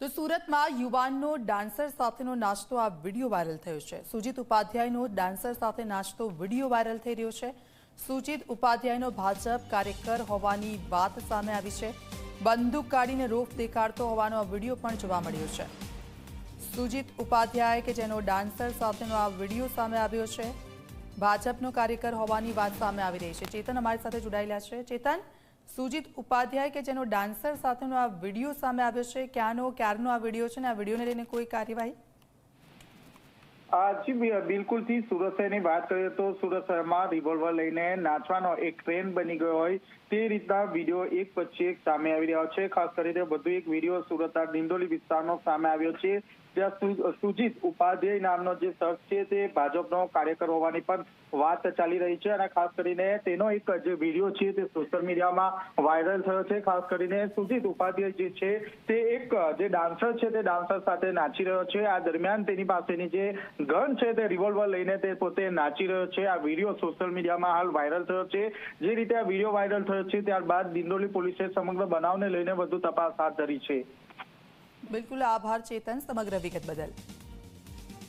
તો સુરતમાં યુવાનનો ડાન્સર સાથેનો નાસ્તો આ વીડિયો વાયરલ થયો છે. સુજીત ઉપાધ્યાયનો ડાન્સર સાથે નાસ્તો વીડિયો વાયરલ થઈ રહ્યો છે. સુજીત ઉપાધ્યાયનો ભાજપ કાર્યકર હોવાની વાત સામે આવી છે. બંદૂક કાઢીને રોફ દેખાડતો હોવાનો આ વીડિયો પણ જોવા મળ્યો છે. સુજીત ઉપાધ્યાય કે જેનો ડાન્સર સાથેનો આ વીડિયો સામે આવ્યો છે. ભાજપનો કાર્યકર હોવાની વાત સામે આવી રહી છે. ચેતન અમારી સાથે જોડાયેલા છે. ચેતન સુજીત ઉપાધ્યાય કે જેનો ડાન્સર સાથેનો આ વીડિયો સામે આવ્યો છે? ક્યાંનો, ક્યારનો આ વીડિયો છે? ને આ વિડીયોને લઈને કોઈ કાર્યવાહી? જી બિલકુલથી સુરત વાત કરીએ તો સુરત રિવોલ્વર લઈને નાચવાનો એક ટ્રેન્ડ બની ગયો હોય તે રીતના વીડિયો એક પછી એક સામે આવી રહ્યો છે. ખાસ કરીને બધું એક વીડિયો સુરતના ડિંડોલી વિસ્તારનો સામે આવ્યો છે, જ્યાં સુજીત ઉપાધ્યાય નામનો જે શખ્સ છે તે ભાજપનો કાર્યકર હોવાની પણ વાત ચાલી રહી છે અને ખાસ કરીને તેનો એક જે વીડિયો છે તે સોશિયલ મીડિયામાં વાયરલ થયો છે. ખાસ કરીને સુજીત ઉપાધ્યાય જે છે તે એક જે ડાન્સર છે તે ડાન્સર સાથે નાચી રહ્યો છે. આ દરમિયાન તેની પાસેની જે ગન છે તે રિવોલ્વર લઈને તે પોતે નાચી રહ્યો છે. આ વીડિયો સોશિયલ મીડિયામાં હાલ વાયરલ થયો છે. જે રીતે આ વીડિયો વાયરલ થયો છે, ત્યારબાદ દિંડોલી પોલીસે સમગ્ર બનાવને લઈને વધુ તપાસ હાથ ધરી છે. બિલકુલ આભાર ચેતન, સમગ્ર વિગત બદલ.